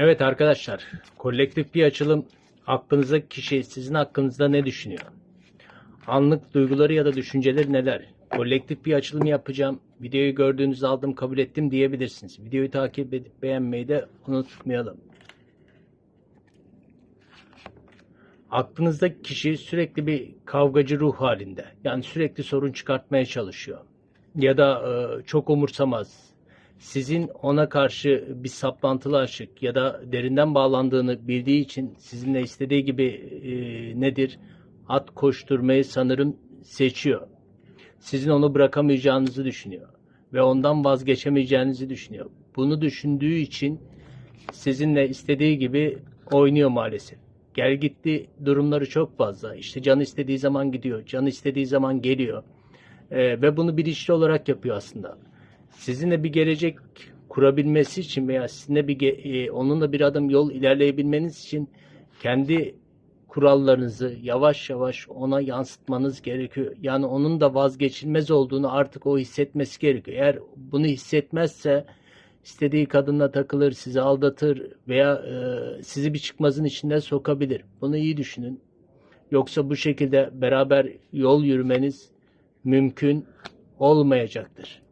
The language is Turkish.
Evet arkadaşlar, kolektif bir açılım aklınızdaki kişi sizin hakkınızda ne düşünüyor? Anlık duyguları ya da düşünceleri neler? Kolektif bir açılım yapacağım. Videoyu gördüğünüzde aldım kabul ettim diyebilirsiniz. Videoyu takip edip beğenmeyi de unutmayalım. Aklınızdaki kişi sürekli bir kavgacı ruh halinde. Yani sürekli sorun çıkartmaya çalışıyor. Ya da e, çok umursamaz. Sizin ona karşı bir saplantılı aşık ya da derinden bağlandığını bildiği için sizinle istediği gibi e, nedir? At koşturmayı sanırım seçiyor. Sizin onu bırakamayacağınızı düşünüyor ve ondan vazgeçemeyeceğinizi düşünüyor. Bunu düşündüğü için sizinle istediği gibi oynuyor maalesef. Gel gitti durumları çok fazla. İşte canı istediği zaman gidiyor, canı istediği zaman geliyor. Ee, ve bunu bilinçli olarak yapıyor aslında. Sizinle bir gelecek kurabilmesi için veya sizinle bir e, onunla bir adım yol ilerleyebilmeniz için kendi kurallarınızı yavaş yavaş ona yansıtmanız gerekiyor. Yani onun da vazgeçilmez olduğunu artık o hissetmesi gerekiyor. Eğer bunu hissetmezse istediği kadınla takılır, sizi aldatır veya e, sizi bir çıkmazın içine sokabilir. Bunu iyi düşünün. Yoksa bu şekilde beraber yol yürümeniz mümkün olmayacaktır.